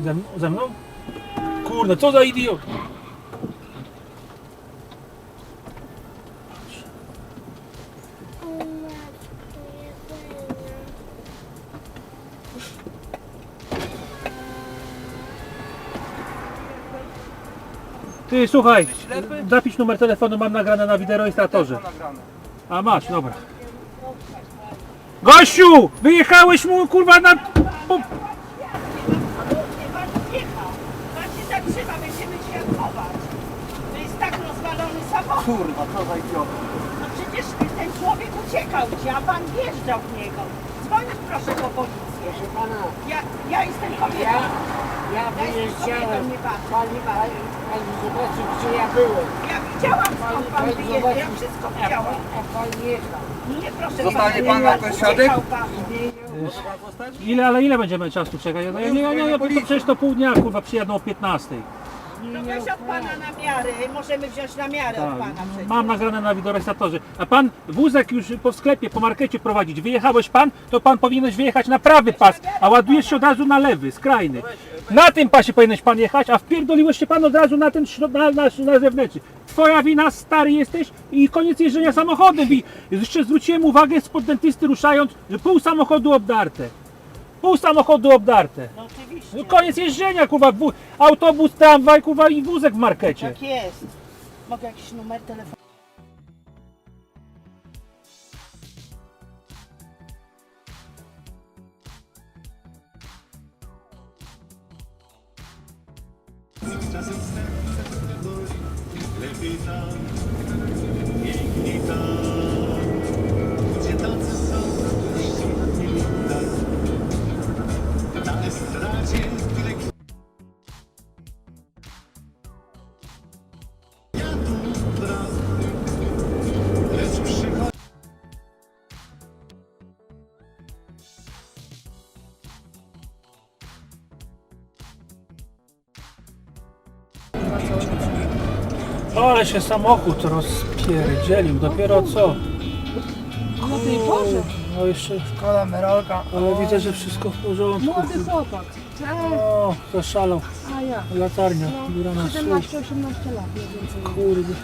Ze, ze mną? Kurde, co za idiot! Ty, słuchaj, ślepy? zapisz numer telefonu, mam nagrane na wideorejestratorze. A masz, dobra. Gościu! Wyjechałeś mu kurwa na... Po... Pan wjechał. Pan się zatrzyma, będziemy świadkować. To jest tak rozwalony samochód. Kurwa, co za idiot. No przecież ten człowiek uciekał ci, a pan wjeżdżał w niego. Dzwonić proszę po policję. Proszę pana, Ja, ja jestem ja, kobietą. ja wyjeżdżałem. nie pan. Pani, pani, pani zobaczy, gdzie ja byłem. Ja widziałam skąd pan Pani wyjeżdża, ja wszystko a widziałam. pan, a pan jechał. Nie proszę Zostanie pana, pan ja- uciekał pan. Ile, ale ile będziemy czasu czekać? No, ja nie, nie, nie, to przecież to pół dnia, kurwa, przyjadą o 15. No weź od pana na miarę, możemy wziąć na miarę od Tak, pana przecież. mam nagrane na wideorejestratorze. A pan wózek już po sklepie, po markecie prowadzić. Wyjechałeś pan, to pan powinieneś wyjechać na prawy pas, a ładujesz się od razu na lewy, skrajny. Na tym pasie powinieneś pan jechać, a wpierdoliłeś się pan od razu na ten środ- na, na, na zewnętrzny. Twoja wina, stary jesteś i koniec jeżdżenia samochodem. I jeszcze zwróciłem uwagę spod dentysty ruszając, że pół samochodu obdarte. Pół samochodu obdarte. No oczywiście. No koniec jeżdżenia, kurwa, wó- autobus, tramwaj, kurwa i wózek w markecie. Tak jest. Mogę jakiś numer telefonu? Ale się samochód rozpierdzielił, dopiero co? No tej Boże, No jeszcze, szkoda Merolka. ale widzę, że wszystko w porządku. Młody chłopak. Cześć. O, zaszalał. A ja. Latarnia, góra na No, stół. 17-18 lat mniej więcej. Kurde.